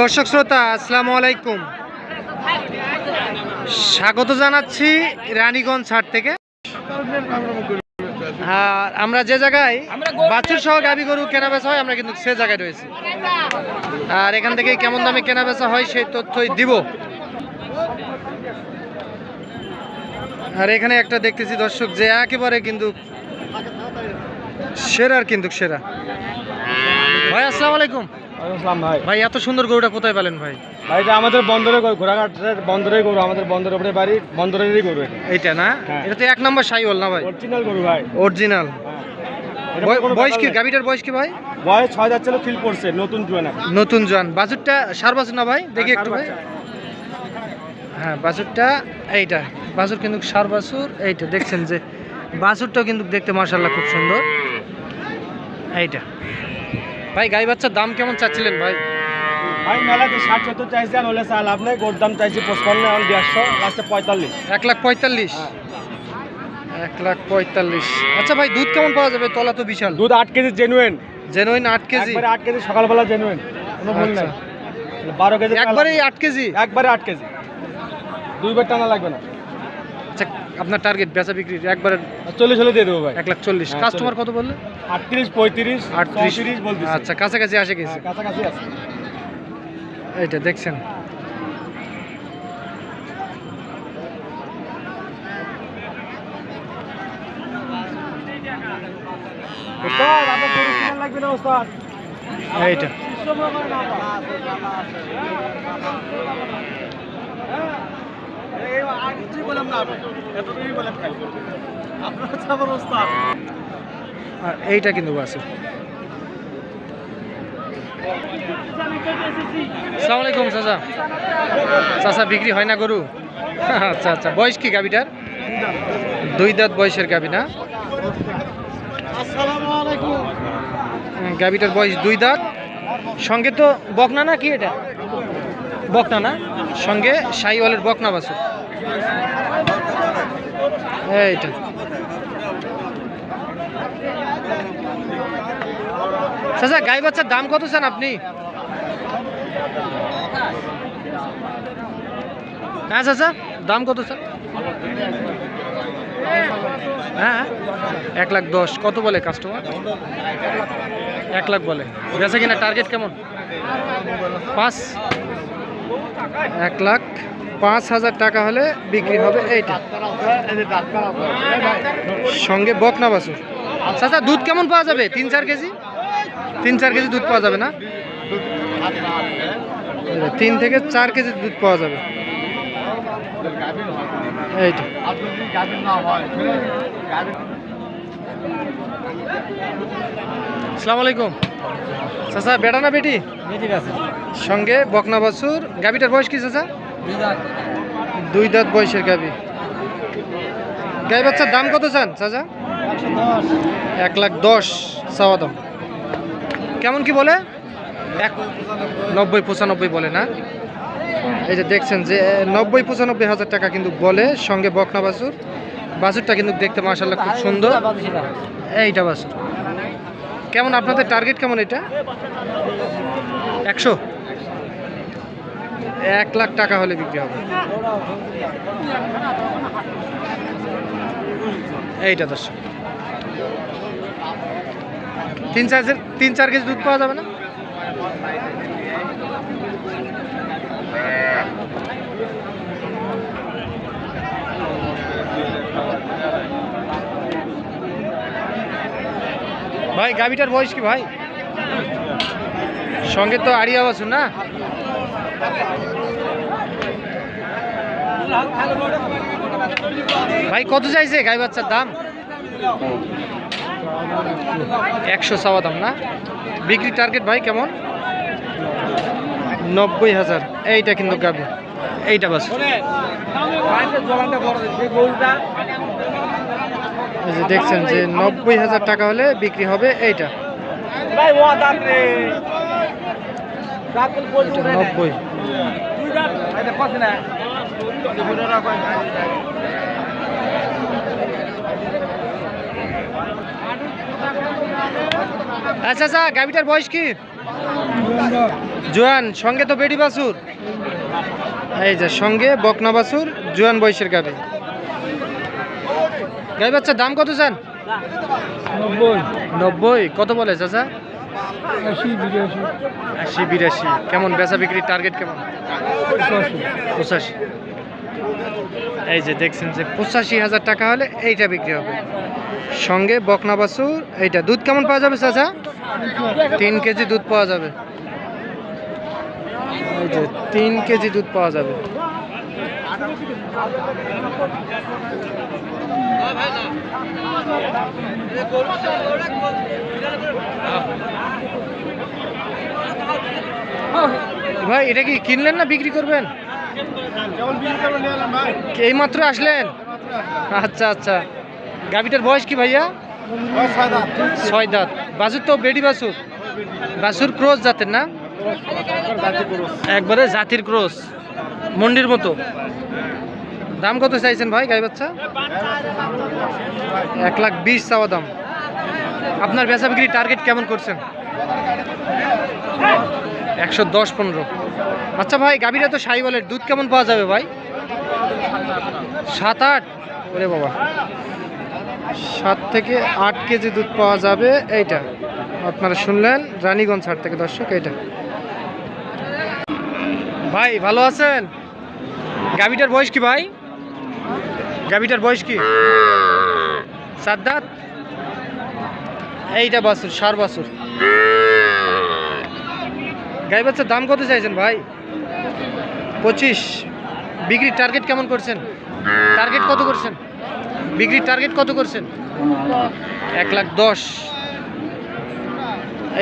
দর্শক শ্রোতা, আসসালামু আলাইকুম। স্বাগত জানাচ্ছি রানীগঞ্জ হাট থেকে। আর আমরা যে জায়গায় বাছুর সহ গাবি গরু কেনা বেচা হয়, আমরা কিন্তু সে জায়গায় রয়েছি। আর এখান থেকে কেমন দামে কেনা বেচা হয়, সেই তথ্যই দিব। আর এখানে একটা দেখতেছি দর্শক, যে একেবারে কিন্তু সেরার কিন্তু সেরা। ভাই, আসসালামু আলাইকুম। ভাই। ভাই এত সুন্দর গরুটা কোথায় পেলেন ভাই? ভাই এটা আমাদের বন্দরে ঘোড়াঘাটের বন্দরে গরু আমাদের বন্দরের উপরে বাড়ি বন্দরেরই গরু এটা। না? হ্যাঁ। এটা তো এক নম্বর সাইওয়াল না ভাই? অরিজিনাল গরু ভাই। অরিজিনাল হ্যাঁ। বয়স কি? গাবিটার বয়স কি ভাই? বয়স ছয় হাজার ছিল ফিল পড়ছে নতুন জুয়ান নতুন জন বাজুরটা সার বাছুর না ভাই? দেখি একটু ভাই। হ্যাঁ বাছুরটা এইটা। বাছুর কিন্তু সার বাছুর এইটা। দেখছেন যে বাছুরটাও কিন্তু দেখতে মার্শাল্লাহ খুব সুন্দর। এইটা। ভাই গাই বাচ্চার দাম কেমন চাচ্ছিলেন ভাই? ভাই মেলাতে ষাট সত্তর চাইছি আর হলে চাল আপনি গোর দাম চাইছি পঁচপান্ন এখন দেড়শো লাস্টে পঁয়তাল্লিশ। এক লাখ পঁয়তাল্লিশ। এক লাখ পঁয়তাল্লিশ। আচ্ছা ভাই দুধ কেমন পাওয়া যাবে? তলা তো বিশাল। দুধ আট কেজি জেনুয়েন জেনুইন আট কেজি? একবারে আট কেজি সকালবেলা জেনুয়েন কোনো ভুল নাই। বারো কেজি একবারেই আট কেজি? একবারে আট কেজি। দুইবার টানা লাগবে না। আচ্ছা আপনার টার্গেট বেচা বিক্রি একবারে চল্লিশ হলে দিয়ে দেবো ভাই। এক লাখ চল্লিশ। হ্যাঁ, কাস্টমার কত বললে? আটত্রিশ পঁয়ত্রিশ আটত্রিশ। আচ্ছা কাছাকাছি আসে গেছে। হ্যাঁ, কাছাকাছি এইটা দেখছেন। আর এইটা কিন্তু আছে আসসালামু চাচা। চাচা, বিক্রি হয় না গরু? আচ্ছা আচ্ছা। বয়স কি গাবিটার দুই দাঁত বয়সের গাবি না? গাবিটার বয়স দুই দাঁত। সঙ্গে তো বকনা না কি এটা? বকনা না? সঙ্গে সাইওয়ালের বকনা বাসু এইটা চাচা, গাই বাচ্চার দাম কত চান আপনি? হ্যাঁ চাচা, দাম কত চান? হ্যাঁ এক লাখ দশ, কত বলে কাস্টমার এক লাখ বলে। বেচা কিনা টার্গেট কেমন? পাঁচ? এক লাখ পাঁচ হাজার টাকা হলে বিক্রি হবে এইটা। সঙ্গে বকনা বাসুর আচ্ছা দুধ কেমন পাওয়া যাবে? তিন, চার কেজি? তিন, চার কেজি দুধ পাওয়া যাবে না? তিন থেকে চার কেজি দুধ পাওয়া যাবে। এইটা। আসসালামু আলাইকুম। চাচা বেটা না বেটি? সঙ্গে বকনা বাছুর। গাবিটার বয়স কি চাচা? দুই দাঁত। বয়সের গাবি গাই বাচ্চার দাম কত চান চাচা? এক লাখ দশ চাওয়া দাম। কেমন কি বলে? এক নব্বই পঁচানব্বই বলে না? এই যে দেখছেন যে নব্বই পঁচানব্বই হাজার টাকা কিন্তু বলে সঙ্গে বকনা বাছুর। বাছুরটা কিন্তু দেখতে মাসাল্লাহ খুব সুন্দর। এইটা বাছুর। কেমন আপনাদের টার্গেট কেমন এটা? একশো? এক লাখ টাকা হলে বিক্রি হবে। এইটা দর্শক। তিন চার তিন চার কেজি দুধ পাওয়া যাবে না? ভাই গাবিটার বয়স কি ভাই? সঙ্গে তো আড়িয়া বাসু না? ভাই, কত চাইছে গাই বাচ্চার দাম? একশো চাওয়া দাম না? বিক্রি টার্গেট ভাই কেমন? নব্বই হাজার। এইটা কিন্তু গাবি এইটা বাস। এই যে দেখছেন যে নব্বই হাজার টাকা হলে বিক্রি হবে এইটা। নব্বই। আচ্ছা আচ্ছা গাবিটার বয়স কি? জোয়ান সঙ্গে তো বেডি বাছুর। এই যে সঙ্গে বকনা বাছুর জোয়ান বয়সের গাবি গাই বাচ্চার দাম কত চান? নব্বই। নব্বই? কত বলে চাচা? আশি বিরাশি। আশি বিরাশি। কেমন বেচা বিক্রির টার্গেট কেমন? পঁচাশি। এই যে দেখছেন যে পঁচাশি হাজার টাকা হলে এইটা বিক্রি হবে। সঙ্গে বকনা বাছুর এইটা। দুধ কেমন পাওয়া যাবে চাচা? তিন কেজি দুধ পাওয়া যাবে। এই যে তিন কেজি দুধ পাওয়া যাবে। ভাই, এটা কি কিনলেন না বিক্রি করবেন? এই মাত্র আসলেন? আচ্ছা আচ্ছা। গাভিটার বয়স কি ভাইয়া? ছয় দাঁত। বাছুর তো বেডি বাছুর। বাছুর ক্রস জাতের না? একবারে জাতির ক্রস মন্ডির মতো। দাম কত চাইছেন ভাই গাই বাচ্চা? এক লাখ বিশ চাওয়া দাম। আপনার বেচা বিক্রি টার্গেট কেমন করছেন? একশো দশ পনেরো। আচ্ছা ভাই, গাভীরা তো সাই বলের দুধ কেমন পাওয়া যাবে ভাই? সাত আট। ওরে বাবা। সাত থেকে আট কেজি দুধ পাওয়া যাবে, এইটা। আপনারা শুনলেন, রানীগঞ্জ হাট থেকে দর্শক, এইটা। ভাই, ভালো আছেন? গাভীটার বয়স কি ভাই? গাভীটার বয়স কি? সাত দাঁত এইটা বাছুর, সার বাছুর। গাই বাচ্চার দাম কত চাইছেন ভাই? পঁচিশ। বিক্রির টার্গেট কেমন করছেন? টার্গেট কত করছেন? বিক্রির টার্গেট কত করছেন? এক লাখ দশ।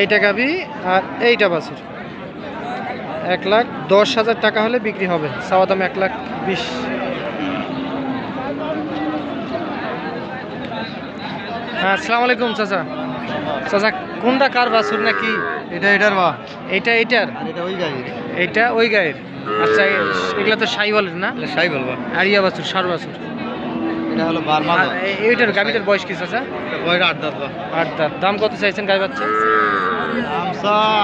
এইটা গাবি আর এইটা বাছুর। এক লাখ দশ হাজার টাকা হলে বিক্রি হবে। চাওয়া দাম এক লাখ বিশ। হ্যাঁ আসসালামু আলাইকুম চাচা। চাচা কোনটা কার বাছুর নাকি? এটা এটার বা। এইটা এইটার এটা ওই এইটা ওই গায়ের আচ্ছা এগুলা তো সাই বলেন না সাই বলবা আরিয়া বাছুর সার বাছুর। এটা হলো বার্মা এইটার বয়স কি চাচা? বয়টা আট দাঁত বা। আট দাঁত। দাম কত চাইছেন গাই বাচ্চা?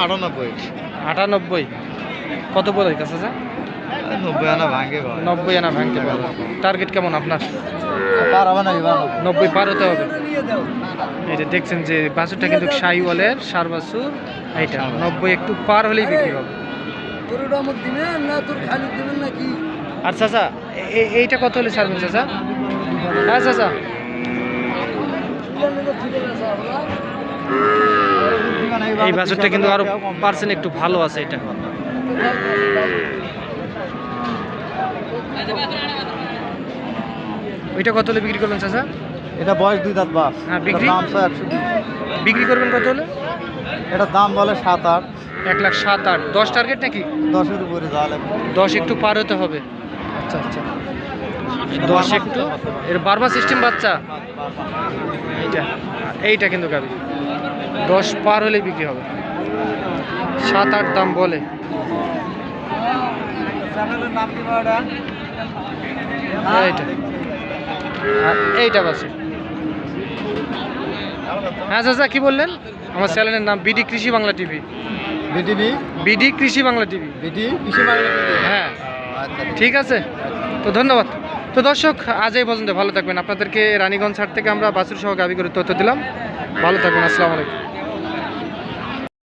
আটানব্বই। আটানব্বই। কত বলে চাচা? নব্বই আনা ভাঙে নব্বই আনা ভাঙতে টার্গেট কেমন আপনার? নব্বই পার হতে হবে যে দেখছেন যে বাছুরটা কিন্তু সাইওয়ালের সার বাছুর এইটা নব্বই একটু পার হলেই বিক্রি হবে। আর চাচা এইটা কত হলে ছাড়বেন চাচা? হ্যাঁ চাচা। এই বাছুরটা কিন্তু আরও পার্সেন্ট একটু ভালো আছে এটা। ওইটা কত হলে বিক্রি করবেন চাচা? এটা বয়স দুই দাঁত বাস। হ্যাঁ, বিক্রি? দাম একশো বিক্রি করবেন কত হলে? এটা দাম বলে সাত আট। এক লাখ সাত আট। দশ টার্গেট নাকি? দশের উপরে লাগবে। দশ একটু পার হতে হবে। আচ্ছা আচ্ছা। দশ একটু? এর বারবার সিস্টেম বাচ্চা? এইটা এইটা কিন্তু গাবি। দশ পার হলেই বিক্রি হবে। সাত আট দাম বলে। চ্যানেলের নাম কি বা এইটা। এইটা বাসে। হ্যাঁ চাচা কি বললেন? আমার চ্যানেলের নাম বিডি কৃষি বাংলা টিভি। বিটিভি বিডি কৃষি বাংলা টিভি। বিডি কৃষি বাংলা টিভি? হ্যাঁ। আচ্ছা ঠিক আছে। তো ধন্যবাদ। তো দর্শক আজ এই পর্যন্ত ভালো থাকবেন। আপনাদেরকে রানীগঞ্জ হাট থেকে আমরা বাসুর সহ গাবি করে তথ্য দিলাম। ভালো থাকবেন। আসসালামু আলাইকুম।